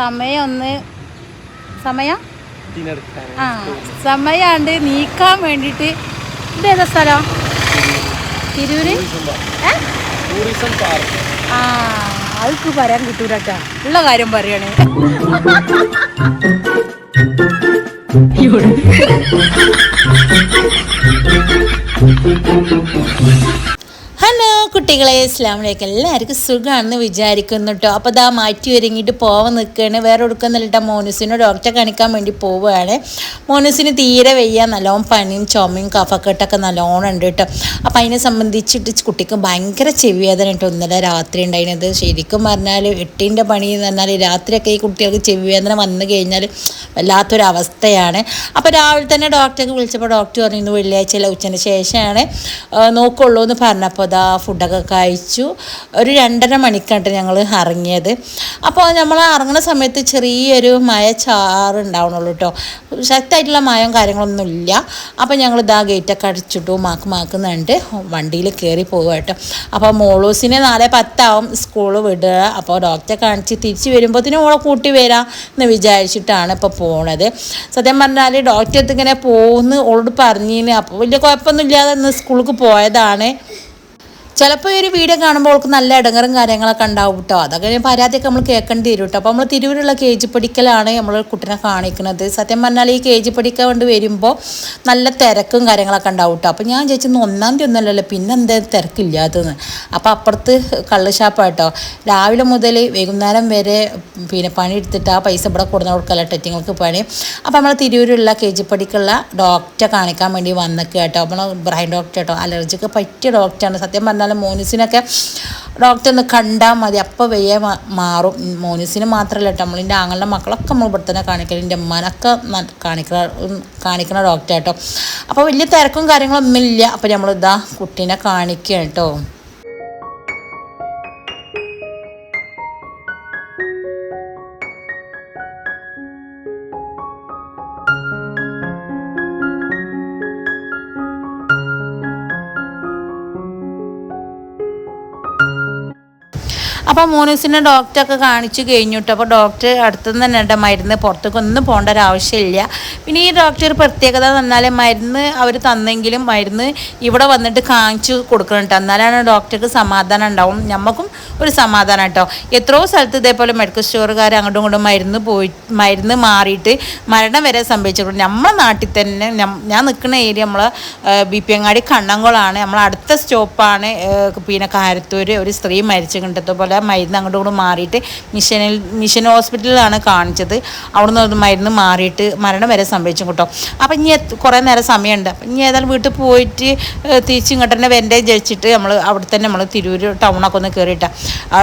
സമയം? ഒന്ന് സമയം ആ സമയാണ്ട് നീക്കാൻ വേണ്ടിയിട്ട് ഇതേതാ സ്ഥലം? തിരൂര്? Tourism park. ആ അതൊക്കെ പറയാൻ കിട്ടൂല ഉള്ള കാര്യം പറയണേ. കുട്ടികളെ ഇസ്ലാമിലേക്ക് എല്ലാവർക്കും സുഖമാണെന്ന് വിചാരിക്കുന്നു കേട്ടോ അപ്പോൾ ഇതാ മാറ്റി ഒരുങ്ങിയിട്ട് പോവാൻ നിൽക്കുകയാണ് വേറെ എടുക്കുന്നില്ല മോനുസിനോ ഡോക്ടറെ കാണിക്കാൻ വേണ്ടി പോവുകയാണ് മോനുസിന് തീരെ വയ്യ. നല്ലോണം പനിയും ചുമയും കഫക്കെട്ടൊക്കെ നല്ലോണം ഉണ്ട് കേട്ടോ അപ്പോൾ അതിനെ സംബന്ധിച്ചിട്ട് കുട്ടിക്ക് ഭയങ്കര ചെവിവേദന കേട്ടോ ഇന്നലെ രാത്രി ഉണ്ടായിരുന്നത്. ശരിക്കും പറഞ്ഞാൽ എട്ടിന്റെ പണി എന്ന് പറഞ്ഞാൽ രാത്രിയൊക്കെ ഈ കുട്ടികൾക്ക് ചെവിവേദന വന്നു കഴിഞ്ഞാൽ വല്ലാത്തൊരവസ്ഥയാണ് അപ്പോൾ രാവിലെ തന്നെ ഡോക്ടറെ വിളിച്ചപ്പോൾ ഡോക്ടർ പറഞ്ഞു ഇന്ന് വെള്ളിയാഴ്ച ഉച്ചയ്ക്ക് ശേഷമാണ്. നോക്കുള്ളൂ എന്ന് പറഞ്ഞപ്പോൾ അതാ ഫുഡൊക്കെ കഴിച്ചു. ഒരു രണ്ടര മണിക്കാണ് ഞങ്ങൾ ഇറങ്ങിയത്. അപ്പോൾ നമ്മൾ ഇറങ്ങുന്ന സമയത്ത് ചെറിയൊരു മഴ ചാറുണ്ടാവണുള്ളൂ കേട്ടോ ശക്തമായിട്ടുള്ള മഴയും കാര്യങ്ങളൊന്നും ഇല്ല. അപ്പോൾ ഞങ്ങൾ ഇതാ ഗേറ്റൊക്കെ അടിച്ചിട്ടു മാക്ക് മാക്കുന്നുണ്ട് വണ്ടിയിൽ കയറി പോകുക കേട്ടോ അപ്പോൾ മോളൂസിനെ നാളെ പത്താവും സ്കൂൾ വിടുക. അപ്പോൾ ഡോക്ടറെ കാണിച്ച് തിരിച്ച് വരുമ്പോഴത്തേനും ഓളെ കൂട്ടി വരാം എന്ന് വിചാരിച്ചിട്ടാണ് ഇപ്പോൾ പോണത്. സത്യം പറഞ്ഞാൽ ഡോക്ടറെ അടുത്ത് ഇങ്ങനെ പോകുന്നു ഓളോട് പറഞ്ഞിന്. അപ്പോൾ വലിയ കുഴപ്പമൊന്നും ഇല്ലാതെ ഇന്ന് സ്കൂളിൽ പോയതാണ്. ചിലപ്പോൾ ഈ ഒരു വീഡിയോ കാണുമ്പോൾ അവൾക്ക് നല്ല ഇടങ്ങറും കാര്യങ്ങളൊക്കെ ഉണ്ടാവും കേട്ടോ അതൊക്കെ പരാതിയൊക്കെ നമ്മൾ കേൾക്കേണ്ടി വരും കേട്ടോ അപ്പോൾ നമ്മൾ തിരൂരുള്ള കെ ജി പഠിക്കലാണ് നമ്മൾ കുട്ടിനെ കാണിക്കുന്നത്. സത്യം പറഞ്ഞാൽ ഈ കെ ജി പഠിക്കാൻ കൊണ്ട് വരുമ്പോൾ നല്ല തിരക്കും കാര്യങ്ങളൊക്കെ ഉണ്ടാവും കേട്ടോ അപ്പോൾ ഞാൻ ചോദിച്ചത് ഒന്നാം തീയതി ഒന്നുമല്ലല്ലോ പിന്നെ എന്താ തിരക്കില്ലാത്തതെന്ന് അപ്പോൾ അപ്പുറത്ത് കള്ള് ഷാപ്പാണ് കേട്ടോ രാവിലെ മുതൽ വൈകുന്നേരം വരെ പിന്നെ പണി എടുത്തിട്ട് ആ പൈസ ഇവിടെ കൊടുന്ന കൊടുക്കല ടെറ്റിങ്ങൾക്ക് പണി. അപ്പോൾ നമ്മൾ തിരൂരുള്ള കെ ജി പഠിക്കുള്ള ഡോക്ടറെ കാണിക്കാൻ വേണ്ടി വന്നൊക്കെ കേട്ടോ നമ്മൾ ബ്രൈൻ ഡോക്ടർ കേട്ടോ അലർജിക്ക് പറ്റിയ ഡോക്ടറാണ് സത്യം പറഞ്ഞാൽ മോനിസിനൊക്കെ ഡോക്ടർ ഒന്ന് കണ്ടാൽ മതി. അപ്പോൾ വയ്യ മാറും. മോനിസിന് മാത്രമല്ല കേട്ടോ നമ്മളിന്റെ ആങ്ങളുടെ മക്കളൊക്കെ നമ്മൾ ഇവിടെ തന്നെ കാണിക്കൽ എന്റെ ഉമ്മാനൊക്കെ കാണിക്കണ കാണിക്കണ ഡോക്ടർ കേട്ടോ അപ്പോൾ വലിയ തിരക്കും കാര്യങ്ങളൊന്നും ഇല്ല അപ്പോൾ നമ്മളിതാ കുട്ടീനെ കാണിക്കുക കേട്ടോ അപ്പോൾ മൂന്നൂസിനെ ഡോക്ടറൊക്കെ കാണിച്ചു കഴിഞ്ഞിട്ട് അപ്പോൾ ഡോക്ടർ അടുത്തുനിന്ന് തന്നെ മരുന്ന് പുറത്തേക്ക് ഒന്നും പോകേണ്ട ഒരു ആവശ്യമില്ല. പിന്നെ ഈ ഡോക്ടർ പ്രത്യേകത തന്നാൽ മരുന്ന് അവർ തന്നെങ്കിലും മരുന്ന് ഇവിടെ വന്നിട്ട് കാണിച്ചു കൊടുക്കണം കേട്ടോ എന്നാലാണ് ഡോക്ടർക്ക് സമാധാനം ഉണ്ടാവും. നമുക്കും ഒരു സമാധാനം കേട്ടോ. എത്രയോ സ്ഥലത്ത് ഇതേപോലെ മെഡിക്കൽ സ്റ്റോറുകാർ അങ്ങോട്ടും ഇങ്ങോട്ടും മരുന്ന് പോയി മരുന്ന് മാറിയിട്ട് മരണം വരെ സംഭവിച്ചിട്ടുണ്ട്. നമ്മളെ നാട്ടിൽ തന്നെ ഞാൻ നിൽക്കുന്ന ഏരിയ നമ്മൾ ബി പി അങ്ങാടി കണ്ണങ്കുളമാണ് നമ്മൾ അടുത്ത സ്റ്റോപ്പാണ് പിന്നെ കാരത്തൂർ ഒരു സ്ത്രീ മരിച്ചിട്ടുണ്ട് കണ്ടതുപോലെ മരുന്ന് അങ്ങോട്ടും ഇങ്ങോട്ടും മാറിയിട്ട് മിഷനിൽ മിഷൻ ഹോസ്പിറ്റലിലാണ് കാണിച്ചത്. അവിടുന്ന് ഒരു മരുന്ന് മാറിയിട്ട് മരണം വരെ സംഭവിച്ചു കേട്ടോ. അപ്പം ഇനി കുറേ നേരം സമയമുണ്ട്. അപ്പം ഇനി ഏതായാലും വീട്ടിൽ പോയിട്ട് തിരിച്ചിങ്ങോട്ട് തന്നെ വെന്റെ ജയിച്ചിട്ട് നമ്മൾ അവിടെ തന്നെ നമ്മൾ തിരൂർ ടൗണൊക്കെ ഒന്ന് കയറിയിട്ട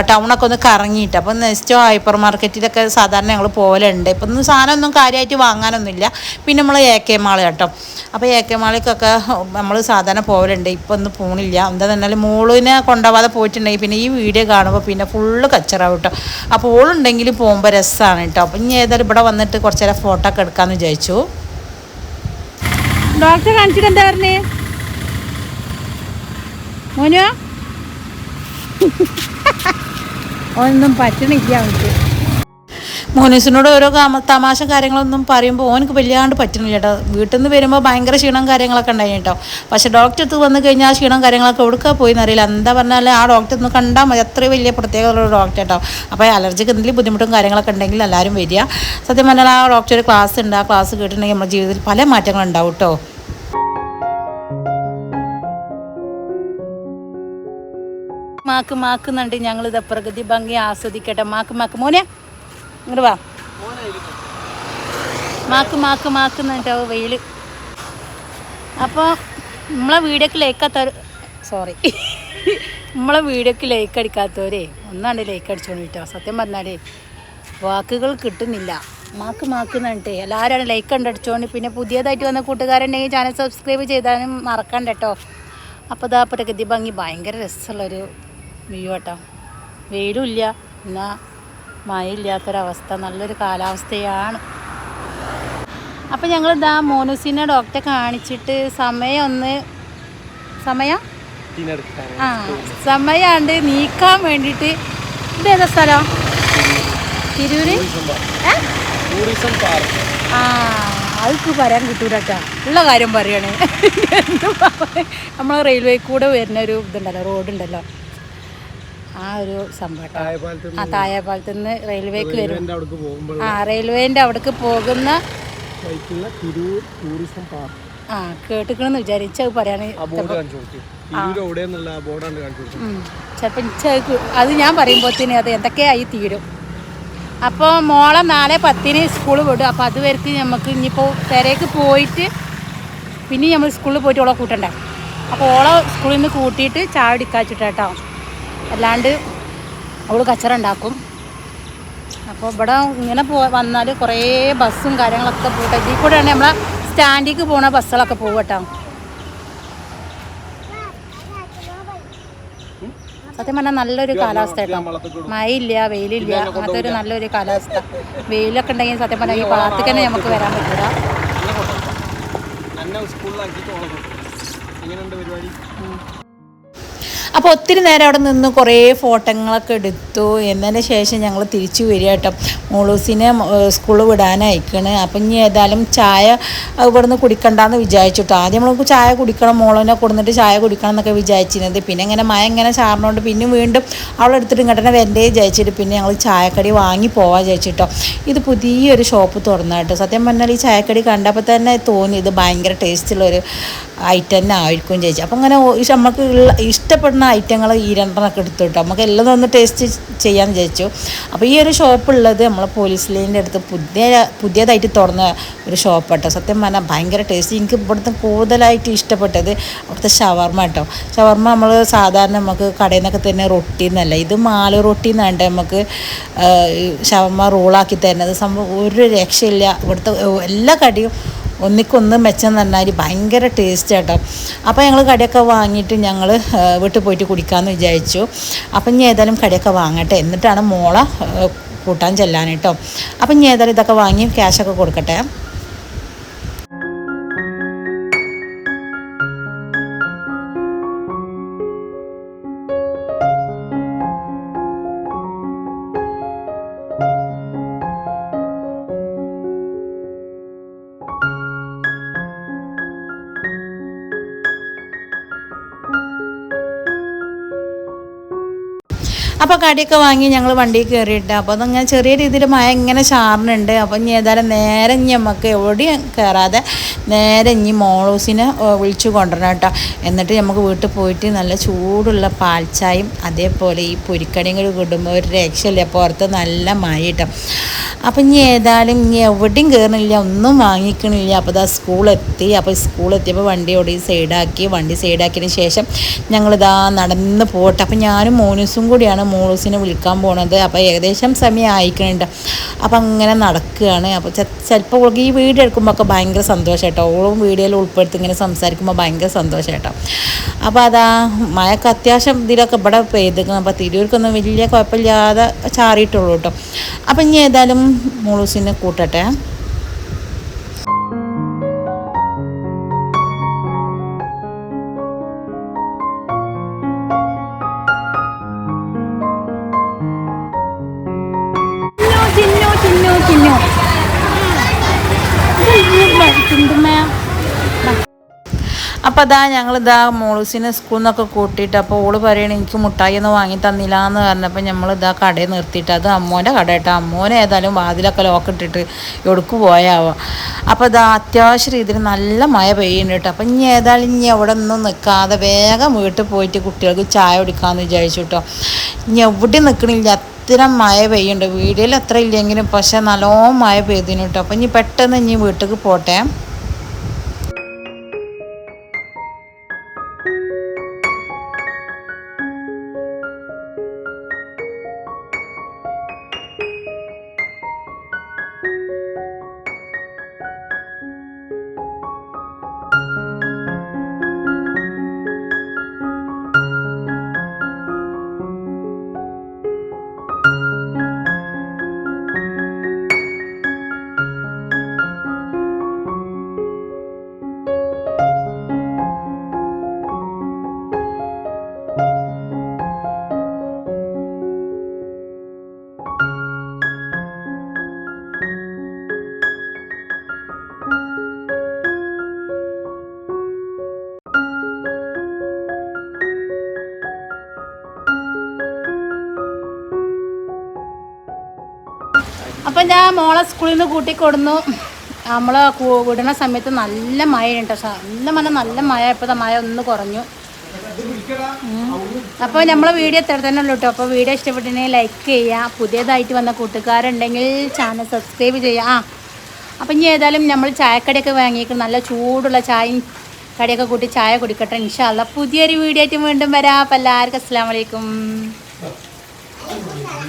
ടൗണൊക്കെ ഒന്ന് കറങ്ങിയിട്ട്. അപ്പം നെക്സ്റ്റ് ഹൈപ്പർ മാർക്കറ്റിലൊക്കെ സാധാരണ ഞങ്ങൾ പോകലുണ്ട് ഇപ്പം ഒന്നും സാധനമൊന്നും കാര്യമായിട്ട് വാങ്ങാനൊന്നുമില്ല. പിന്നെ നമ്മൾ എ കെ മാൾ കേട്ടോ. അപ്പോൾ എ കെ മാളിക്കൊക്കെ നമ്മൾ സാധാരണ പോകലുണ്ട് ഇപ്പം ഒന്നും പോണില്ല. എന്താ പറഞ്ഞാൽ മോളിനെ കൊണ്ടുപോകാതെ പോയിട്ടുണ്ടെങ്കിൽ പിന്നെ ഈ വീഡിയോ കാണുമ്പോൾ പിന്നെ ഫുള്ള് കച്ചറാവും കേട്ടോ. അപ്പോൾ ഓളുണ്ടെങ്കിൽ പോകുമ്പോൾ രസമാണ് കേട്ടോ. അപ്പം ഇനി ഏതായാലും ഇവിടെ വന്നിട്ട് കുറച്ച് നേരം ഫോട്ടോ ഒക്കെ എടുക്കാമെന്ന് വിചാരിച്ചു. ഡോക്ടറെ കാണിച്ചിട്ട് എന്താ പറഞ്ഞേ? മോനോ? ഒന്നും പറ്റണില്ല അവർക്ക് മോനൂസിനോട് ഓരോ തമാശ കാര്യങ്ങളൊന്നും പറയുമ്പോൾ ഓനക്ക് വല്ലാണ്ട് പറ്റുന്നില്ല കേട്ടോ വീട്ടിൽ നിന്ന് വരുമ്പോൾ ഭയങ്കര ക്ഷീണം കാര്യങ്ങളൊക്കെ ഉണ്ടായി കേട്ടോ പക്ഷെ ഡോക്ടർ അടുത്ത് വന്നു കഴിഞ്ഞാൽ ആ ക്ഷീണം കാര്യങ്ങളൊക്കെ എവിടുക്കാ പോയി എന്നറിയില്ല എന്താ പറഞ്ഞാൽ ആ ഡോക്ടർ ഒന്ന് കണ്ടാൽ മതി. അത്രയും വലിയ പ്രത്യേകതയുള്ള ഡോക്ടർ കേട്ടോ അപ്പോൾ അലർജിക്ക് എന്തെങ്കിലും ബുദ്ധിമുട്ടും കാര്യങ്ങളൊക്കെ ഉണ്ടെങ്കിൽ എല്ലാവരും വരിക. സത്യം പറഞ്ഞാൽ ആ ഡോക്ടർ ഒരു ക്ലാസ് ഉണ്ട്. ആ ക്ലാസ് കേട്ടിട്ടുണ്ടെങ്കിൽ നമ്മുടെ ജീവിതത്തിൽ പല മാറ്റങ്ങളുണ്ടാവും കേട്ടോ മാക്ക് മാക്കുന്നുണ്ട് ഇത് പ്രകൃതി ഭംഗി ആസ്വദിക്കട്ടെ. മാക്ക് മാക്ക്. മോനെ ഇങ്ങോട്ട് വാ. മാക്ക് മാക്ക് മാക്കുന്നുണ്ടോ വെയിൽ അപ്പോൾ നമ്മളെ വീഡിയോക്ക് ലൈക്കാത്തവർ സോറി നമ്മളെ വീഡിയോക്ക് ലൈക്ക് അടിക്കാത്തവരെ ഒന്നാണ്ട് ലൈക്ക് അടിച്ചോണ്ട് കേട്ടോ. സത്യം പറഞ്ഞാലേ വാക്കുകൾ കിട്ടുന്നില്ല. മാക്ക് മാക്ക് മാക്കുന്നുണ്ട് എല്ലാവരും ലൈക്ക് കണ്ടടിച്ചോണ്ട് പിന്നെ പുതിയതായിട്ട് വന്ന കൂട്ടുകാരുണ്ടെങ്കിൽ ചാനൽ സബ്സ്ക്രൈബ് ചെയ്താലും മറക്കണ്ട കേട്ടോ. അപ്പോൾ ഇതാ പ്രകൃതി ഭംഗി ഭയങ്കര രസമുള്ളൊരു വ്യൂ കേട്ടോ വെയിലും ഇല്ല എന്നാൽ മഴയില്ലാത്തൊരവസ്ഥ. നല്ലൊരു കാലാവസ്ഥയാണ്. അപ്പം ഞങ്ങൾ ഇതാ മോനുസിനെ ഡോക്ടറെ കാണിച്ചിട്ട് സമയം? ഒന്ന് സമയം ആ സമയാണ്ട് നീക്കാൻ വേണ്ടിയിട്ട് ഇതേതാ സ്ഥലം? തിരൂര്? ആ അതൊക്കെ പറയാൻ കിട്ടൂലട്ടാ. ഉള്ള കാര്യം പറയണേ. നമ്മൾ റെയിൽവേ കൂടെ വരുന്ന ഒരു ഇതുണ്ടല്ലോ റോഡുണ്ടല്ലോ. ആ ഒരു സംഭവം. ആ തായപാലത്ത് നിന്ന് റെയിൽവേക്ക് വരും. ആ റെയിൽവേന്റെ അവിടേക്ക് പോകുന്ന ടൂറിസം പാർക്ക്. ആ കേട്ടിക്കണമെന്ന് വിചാരിച്ച പറയാൻ കൊടുത്തത് ചിലപ്പോൾ അത് ഞാൻ പറയുമ്പോഴത്തേന് അത് എന്തൊക്കെയായി തീരും. അപ്പോൾ മോളെ നാളെ പത്തിന് സ്കൂൾ വിടും. അപ്പോൾ അതുവരെക്ക് നമുക്ക് ഇനിയിപ്പോൾ പെരേക്ക് പോയിട്ട് പിന്നെ നമ്മൾ സ്കൂളിൽ പോയിട്ട് ഓളെ കൂട്ടണ്ടേ. അപ്പോൾ ഓളെ സ്കൂളിൽ നിന്ന് കൂട്ടിയിട്ട് ചായ അടിക്കാച്ചിട്ടോ അല്ലാണ്ട് അവൾ കച്ചറ ഉണ്ടാക്കും അപ്പോൾ ഇവിടെ ഇങ്ങനെ പോ വന്നാൽ കുറേ ബസ്സും കാര്യങ്ങളൊക്കെ പോട്ടെ ഇതിൽ കൂടെയാണ് നമ്മളെ സ്റ്റാൻഡിലേക്ക് പോണ ബസ്സുകളൊക്കെ പോകട്ടോ സത്യം പറഞ്ഞാൽ നല്ലൊരു കാലാവസ്ഥ കേട്ടോ. മഴയില്ല വെയിലില്ല അങ്ങനത്തെ ഒരു നല്ലൊരു കാലാവസ്ഥ. വെയിലൊക്കെ ഉണ്ടെങ്കിൽ സത്യം പറഞ്ഞാൽ ഈ ഭാഗത്തേക്ക് തന്നെ നമുക്ക് വരാൻ പറ്റില്ല സ്കൂളിലാക്കി എങ്ങനെയുണ്ട് പരിപാടി? അപ്പോൾ ഒത്തിരി നേരം അവിടെ നിന്ന് കുറേ ഫോട്ടോകളൊക്കെ എടുത്തു. എന്നതിന് ശേഷം ഞങ്ങൾ തിരിച്ചു വരിക കേട്ടോ. മോളൂസിനെ സ്കൂളിൽ വിടാനയക്കണ് അപ്പം ഇനി ഏതായാലും ചായ ഇവിടുന്ന് കുടിക്കണ്ടെന്ന് വിചാരിച്ചിട്ടോ ആദ്യം നമുക്ക് ചായ കുടിക്കണം മോളനെ കൊടുത്തിട്ട് ചായ കുടിക്കണം എന്നൊക്കെ വിചാരിച്ചിരുന്നത്. പിന്നെ ഇങ്ങനെ മഴ ഇങ്ങനെ ചാറിനോണ്ട് പിന്നെ വീണ്ടും അവളെടുത്തിട്ട് ഇങ്ങോട്ടെ വരണ്ടേ ജയിച്ചിട്ട് പിന്നെ ഞങ്ങൾ ചായക്കടി വാങ്ങി പോവാൻ വിചാരിച്ചിട്ടോ ഇത് പുതിയൊരു ഷോപ്പ് തുറന്നു കേട്ടോ സത്യം പറഞ്ഞാൽ ഈ ചായക്കടി കണ്ടപ്പോൾ തന്നെ തോന്നി ഇത് ഭയങ്കര ടേസ്റ്റുള്ളൊരു ഐറ്റം തന്നെ ആയിരിക്കും ചേച്ചി അപ്പം അങ്ങനെ നമുക്ക് ഉള്ള ഇഷ്ടപ്പെടുന്ന ഐറ്റങ്ങൾ ഈ രണ്ടെണ്ണമൊക്കെ എടുത്തു കേട്ടോ. നമുക്ക് എല്ലാം ഒന്ന് ടേസ്റ്റ് ചെയ്യാൻ വിചാരിച്ചു. അപ്പോൾ ഈ ഒരു ഷോപ്പ് ഉള്ളത് നമ്മളെ പോലീസ് ലൈനിന്റെ അടുത്ത് പുതിയ പുതിയതായിട്ട് തുറന്ന ഒരു ഷോപ്പ് കേട്ടോ സത്യം പറഞ്ഞാൽ ഭയങ്കര ടേസ്റ്റ് എനിക്ക് ഇവിടുത്തെ കൂടുതലായിട്ട് ഇഷ്ടപ്പെട്ടത് അവിടുത്തെ ഷവർമ്മ കേട്ടോ ഷവർമ്മ നമ്മൾ സാധാരണ നമുക്ക് കടയിൽ നിന്നൊക്കെ തന്നെ റൊട്ടി എന്നല്ല. ഇത് മാല റൊട്ടി എന്നാണ്ട് നമുക്ക് ഷവർമ റോളാക്കി തരുന്നത്. സംഭവം ഒരു രക്ഷയില്ല. ഇവിടുത്തെ എല്ലാ കടിയും ഒന്നിക്കൊന്ന് മെച്ചം പറഞ്ഞാൽ ഭയങ്കര ടേസ്റ്റ് കേട്ടോ അപ്പോൾ ഞങ്ങൾ കടയൊക്കെ വാങ്ങിയിട്ട് ഞങ്ങൾ വീട്ടിൽ പോയിട്ട് കുടിക്കാമെന്ന് വിചാരിച്ചു. അപ്പം ഇനി ഏതായാലും കടയൊക്കെ വാങ്ങട്ടെ. എന്നിട്ടാണ് മോളെ കൂട്ടാൻ ചെല്ലാൻ കേട്ടോ. അപ്പം ഇനി ഏതായാലും ഇതൊക്കെ വാങ്ങി ക്യാഷൊക്കെ കൊടുക്കട്ടെ. അപ്പോൾ കടിയൊക്കെ വാങ്ങി ഞങ്ങൾ വണ്ടിയിൽ കയറിയിട്ട് അപ്പോൾ അതങ്ങനെ ചെറിയ രീതിയിൽ മഴ ഇങ്ങനെ ചാറിനുണ്ട്. അപ്പോൾ ഇനി ഏതായാലും നേരെ ഇനി നമുക്ക് എവിടെയും കയറാതെ നേരെ ഇനി മോളൂസിനെ വിളിച്ചു കൊണ്ടുവരണം കേട്ടോ. എന്നിട്ട് നമുക്ക് വീട്ടിൽ പോയിട്ട് നല്ല ചൂടുള്ള പാൽച്ചായും അതേപോലെ ഈ പൊരിക്കടിയും കൂടി കിട്ടുമ്പോൾ ഒരു രക്ഷയില്ല. പുറത്ത് നല്ല മഴ കേട്ടോ. അപ്പം ഇനി ഏതായാലും ഇനി എവിടെയും കയറുന്നില്ല ഒന്നും വാങ്ങിക്കണില്ല. അപ്പോൾ ഇതാ സ്കൂളെത്തി അപ്പോൾ സ്കൂളെത്തിയപ്പോൾ വണ്ടി ഓടി സൈഡാക്കി. വണ്ടി സൈഡാക്കിയതിന് ശേഷം ഞങ്ങളിതാ നടന്ന് പോട്ടെ. അപ്പോൾ ഞാനും മോനൂസും കൂടിയാണ്. മോളൂസിനെ വിളിക്കാൻ പോണത്. അപ്പോൾ ഏകദേശം സമയം ആയിക്കണുണ്ട് അപ്പം അങ്ങനെ നടക്കുകയാണ് അപ്പോൾ ചിലപ്പോൾ ഈ വീഡിയോ എടുക്കുമ്പോൾ ഒക്കെ ഭയങ്കര സന്തോഷം കേട്ടോ ഓളും വീഡിയോയിൽ ഉൾപ്പെടുത്തി ഇങ്ങനെ സംസാരിക്കുമ്പോൾ ഭയങ്കര സന്തോഷം കേട്ടോ അപ്പോൾ അതാ മഴക്ക് അത്യാവശ്യം ഇതിലൊക്കെ ഇവിടെ പെയ്തിരിക്കുന്നത് അപ്പോൾ തിരൂർക്കൊന്നും വലിയ കുഴപ്പമില്ലാതെ ചാറിയിട്ടുള്ളൂ കേട്ടോ അപ്പം ഇനി ഏതായാലും മോളൂസിനെ കൂട്ടട്ടെ. അപ്പോൾ അതാ ഞങ്ങളിതാ മോളൂസിനെ സ്കൂളിൽ നിന്നൊക്കെ കൂട്ടിയിട്ട് അപ്പോൾ ഓൾ പറയണ എനിക്ക് മുട്ടായി ഒന്നും വാങ്ങി തന്നില്ല എന്ന് പറഞ്ഞപ്പോൾ നമ്മളിതാ കടയിൽ നിർത്തിയിട്ട് അത് അമ്മോന്റെ കട കേട്ടോ. അമ്മോനെ ഏതായാലും വാതിലൊക്കെ ലോക്ക് ഇട്ടിട്ട് എവിടേക്ക് പോയാവോ. അപ്പോൾ ഇതാ അത്യാവശ്യ രീതിയിൽ നല്ല മഴ പെയ്യുന്നുണ്ട് കേട്ടോ. അപ്പം ഇനി ഏതായാലും ഇനി എവിടെ ഒന്നും നിൽക്കാതെ വേഗം വീട്ടിൽ പോയിട്ട് കുട്ടികൾക്ക് ചായ കുടിക്കാമെന്ന് വിചാരിച്ചു കേട്ടോ. ഇനി എവിടെ നിൽക്കണില്ല അത്തരം മഴ പെയ്യുന്നുണ്ട്. വീഡിയോയിൽ അത്ര ഇല്ലെങ്കിലും പക്ഷെ നല്ലോണം മഴ പെയ്തിന് കേട്ടോ. അപ്പം ഇനി പെട്ടെന്ന് ഇനി വീട്ടിലേക്ക് പോട്ടെ. ഞാൻ മോളെ സ്കൂളിൽ നിന്ന് കൂട്ടിക്കൊടുന്നു നമ്മൾ വിടുന്ന സമയത്ത് നല്ല മഴയുണ്ട് പക്ഷേ നല്ല മഴ നല്ല മഴ. ഇപ്പോഴത്തെ മഴ ഒന്ന് കുറഞ്ഞു. അപ്പോൾ നമ്മൾ വീഡിയോ എത്ര തന്നെ ഉള്ളൂ കേട്ടോ അപ്പോൾ വീഡിയോ ഇഷ്ടപ്പെട്ടിട്ടുണ്ടെങ്കിൽ ലൈക്ക് ചെയ്യുക പുതിയതായിട്ട് വന്ന കൂട്ടുകാരുണ്ടെങ്കിൽ ചാനൽ സബ്സ്ക്രൈബ് ചെയ്യുക ആ. അപ്പം ഇനി ഏതായാലും നമ്മൾ ചായക്കടയൊക്കെ വാങ്ങിയിട്ട് നല്ല ചൂടുള്ള ചായയും കടിയൊക്കെ കൂട്ടി ചായ കുടിക്കട്ടെ ഇൻഷാല്ല പുതിയൊരു വീഡിയോ ആയിട്ട് വീണ്ടും വരാം. അപ്പം എല്ലാവർക്കും അസ്സാം വലൈക്കും